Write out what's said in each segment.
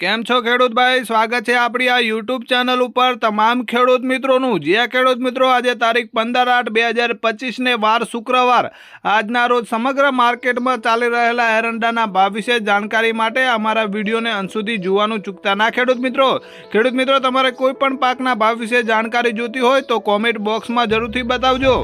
કેમ છો ખેડૂત ભાઈ સ્વાગત છે આપણી આ યુટ્યુબ ચેનલ ઉપર તમામ ખેડૂત મિત્રોનું. જે ખેડૂત મિત્રો આજે તારીખ પંદર આઠ બે હજાર પચીસને વાર શુક્રવાર, આજના રોજ સમગ્ર માર્કેટમાં ચાલી રહેલા એરંડાના ભાવ વિશે જાણકારી માટે અમારા વિડીયોને અંત સુધી જોવાનું ચૂકતા ના ખેડૂત મિત્રો. ખેડૂત મિત્રો, તમારે કોઈ પણ પાકના ભાવ વિશે જાણકારી જોતી હોય તો કોમેન્ટ બોક્સમાં જરૂરથી બતાવજો.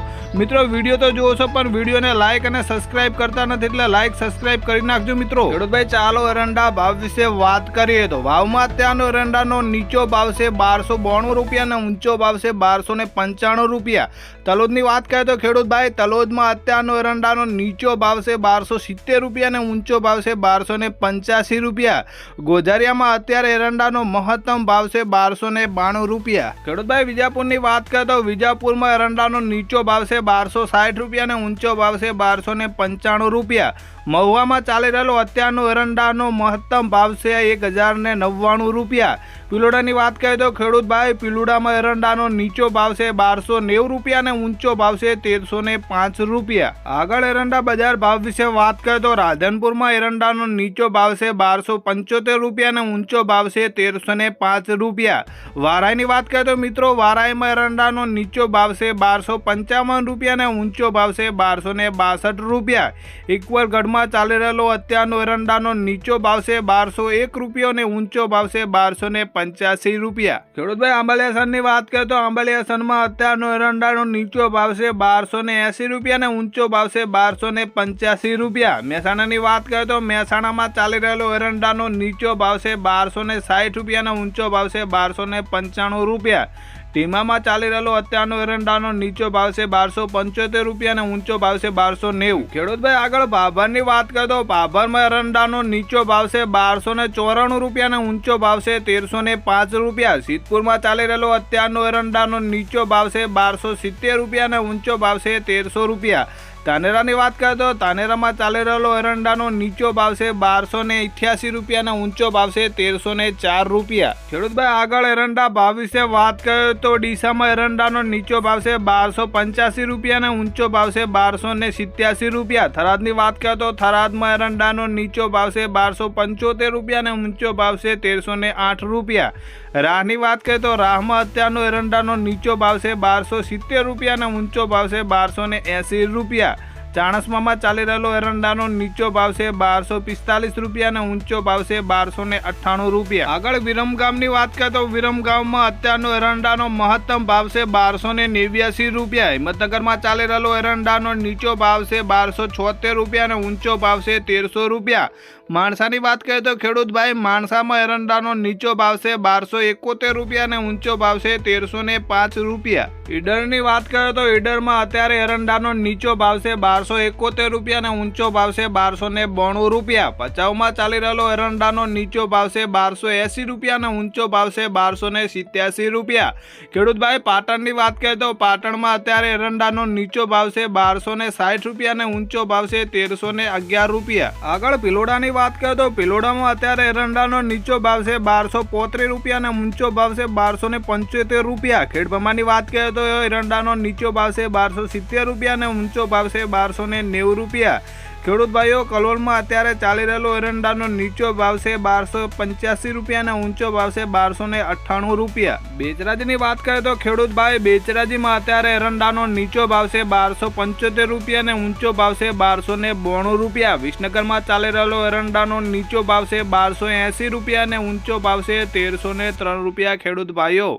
મિત્રો, વીડિયો તો જુઓ છો, પણ વિડીયોને લાઇક અને સબસ્ક્રાઇબ કરતા નથી એટલે લાઇક સબસ્ક્રાઇબ કરી નાખજો મિત્રો. ખેડૂતભાઈ, ચાલો એરંડા ભાવ વિશે વાત કરીએ. તો ભાવમાં અત્યારનો એરંડાનો નીચો ભાવ છે બારસો બોણું રૂપિયા અને ઊંચો ભાવ છે બારસો ને પંચાણું રૂપિયા. તલોદની વાત કરીએ તો ખેડૂતભાઈ તલોદમાં અત્યારનો એરંડાનો નીચો ભાવ છે બારસો સિત્તેર રૂપિયા અને ઊંચો ભાવ છે બારસો ને પંચ્યાસી રૂપિયા. ગોઝારિયામાં અત્યારે એરંડાનો મહત્તમ ભાવ છે બારસો ને બાણું રૂપિયા. ખેડૂતભાઈ, વિજાપુરની વાત કરીએ તો વિજાપુરમાં એરંડાનો નીચો ભાવ છે બારસો સાઠ રૂપિયા અને ઊંચો ભાવ છે બારસો ને પંચાણું રૂપિયા. મહુવામાં ચાલી રહેલો અત્યારનો એરંડાનો મહત્તમ ભાવ છે એક હજાર ને નવ્વાણું રૂપિયા પિલોડાની વાત કરીએ તો ખેડૂતભાઈ પિલુડામાં એરંડાનો નીચો ભાવ છે બારસો નેવું રૂપિયા અને ઊંચો ભાવ છે તેરસો ને પાંચ રૂપિયા. આગળ એરંડા બજાર ભાવ વિશે વાત કરીએ તો રાધનપુરમાં એરંડાનો નીચો ભાવ છે બારસો પંચોતેર રૂપિયા અને ઊંચો ભાવ છે તેરસો ને પાંચ રૂપિયા. વારાઈની વાત કરીએ તો મિત્રો વારાઈમાં એરંડાનો નીચો ભાવ છે બારસો પંચાવન રૂપિયા અને ઊંચો ભાવ છે બારસો ને બાસઠ રૂપિયા. ઇક્વલ ગઢમાં ચાલી રહેલો અત્યારનો એરંડાનો નીચો ભાવ છે બારસો એક રૂપિયો અને ઊંચો ભાવ છે બારસો ને પંચ્યાસી રૂપિયા. ખેડૂતભાઈ આંબલિયાસનની વાત કરીએ તો આંબલિયાસનમાં અત્યારનો એરંડાનો નીચો ભાવ છે બારસો ને એંસી રૂપિયા અને ઊંચો ભાવ છે બારસો ને પંચ્યાસી રૂપિયા. મહેસાણાની વાત કરીએ તો મહેસાણામાં ચાલી રહેલો એરંડાનો નીચો ભાવ છે બારસો ને સાઠ રૂપિયા અને ઊંચો ભાવ છે બારસો ને પંચાણું રૂપિયા. ટીમામાં ચાલી રહેલો અત્યારનો એરંડાનો નીચો ભાવ છે બારસો પંચોતેર રૂપિયા અને ઊંચો ભાવ છે બારસો નેવું. ખેડૂતભાઈ, આગળ ભાભરની વાત કરીએ તો ભાભરમાં એરંડાનો નીચો ભાવ છે બારસો ને ચોરાણું રૂપિયા અને ઊંચો ભાવ છે તેરસો ને પાંચ રૂપિયા. સિદ્ધપુરમાં ચાલી રહેલો અત્યારનો એરંડાનો નીચો ભાવ છે બારસો સિત્તેર રૂપિયા અને ઊંચો ભાવ છે તેરસો રૂપિયા. તાનેરાની વાત કરીએ તો તાનેરામાં ચાલી રહેલો એરંડાનો નીચો ભાવ છે બારસો ને ઇઠ્યાસી રૂપિયા અને ઊંચો ભાવ છે તેરસો ને ચાર રૂપિયા. ખેડૂતભાઈ, આગળ એરંડા ભાવ વિશે વાત કરીએ તો ડીસામાં એરંડાનો નીચો ભાવ છે બારસો પંચ્યાસી રૂપિયા અને ઊંચો ભાવ છે બારસો ને સિત્યાસી રૂપિયા. થરાદની વાત કરીએ તો થરાદમાં એરંડાનો નીચો ભાવ છે બારસો પંચોતેર રૂપિયા અને ઊંચો ભાવ છે તેરસો ને આઠ રૂપિયા. રાહની વાત કરીએ તો રાહમાં અત્યારનો એરંડાનો નીચો ભાવ છે બારસો સિત્તેર રૂપિયા અને ઊંચો ભાવ છે બારસો ને એંસી રૂપિયા. ચાણસમામાં ચાલી રહેલો એરંડાનો નીચો ભાવ છે બારસો પિસ્તાલીસ રૂપિયા અને ઊંચો ભાવ છે બારસો ને અઠ્ઠાણું રૂપિયા. આગળ વિરમગામની વાત કરીએ તો વિરમગામમાં અત્યારનો એરંડાનો મહત્તમ ભાવ છે બારસો ને નેવ્યાસી રૂપિયા. હિંમતનગરમાં ચાલી રહેલો એરંડાનો નીચો ભાવ છે બારસો છોતેર રૂપિયા અને ઊંચો ભાવ છે તેરસો રૂપિયા. માણસાની વાત કરીએ તો ખેડૂતભાઈ, માણસામાં એરંડાનો નીચો ભાવ છે બારસો એકોતેર રૂપિયા અને ઊંચો ભાવ છે તેરસો પાંચ રૂપિયા. ઈડરની વાત કરીએ તો ઈડરમાં અત્યારે એરંડાનો નીચો ભાવ છે બારસો એકોતેર રૂપિયા અને ઊંચો ભાવ છે બારસો ને બોણું રૂપિયા. પચાવમાં ચાલી રહેલો એરંડાનો નીચો ભાવ છે બારસો એંસી રૂપિયા અને ઊંચો ભાવ છે બારસો ને સિત્યાસી રૂપિયા. ખેડૂતભાઈ, પાટણની વાત કરીએ તો પાટણમાં અત્યારે એરંડાનો નીચો ભાવ છે બારસો ને સાઠ રૂપિયા અને ઊંચો ભાવ છે તેરસો ને અગિયાર રૂપિયા. આગળ પિલોડાની વાત કરીએ તો પિલોડામાં અત્યારે એરંડાનો નીચો ભાવ છે બારસો પોત્રીસ રૂપિયા અને ઊંચો ભાવ છે બારસો ને પંચોતેર રૂપિયા. ખેડભમાની વાત કરીએ તો એરંડાનો નીચો ભાવ છે બારસો સિત્તેર રૂપિયા અને ઊંચો ભાવ છે બારસો ને નેવું રૂપિયા. ખેડૂત ભાઈઓ, કલોલમાં અત્યારે ચાલી રહેલો એરંડાનો નીચો ભાવ છે બારસો પંચ્યાસી રૂપિયા અને ઊંચો ભાવ છે બારસો ને અઠ્ઠાણું રૂપિયા. બેચરાજીની વાત કરીએ તો ખેડૂત ભાઈ બેચરાજીમાં અત્યારે એરંડાનો નીચો ભાવ છે બારસો પંચોતેર રૂપિયા અને ઊંચો ભાવ છે બારસો ને બોણું રૂપિયા. વિસનગરમાં ચાલી રહેલો એરંડાનો નીચો ભાવ છે બારસો એંસી રૂપિયા અને ઊંચો ભાવ છે તેરસો ને ત્રણ રૂપિયા. ખેડૂત ભાઈઓ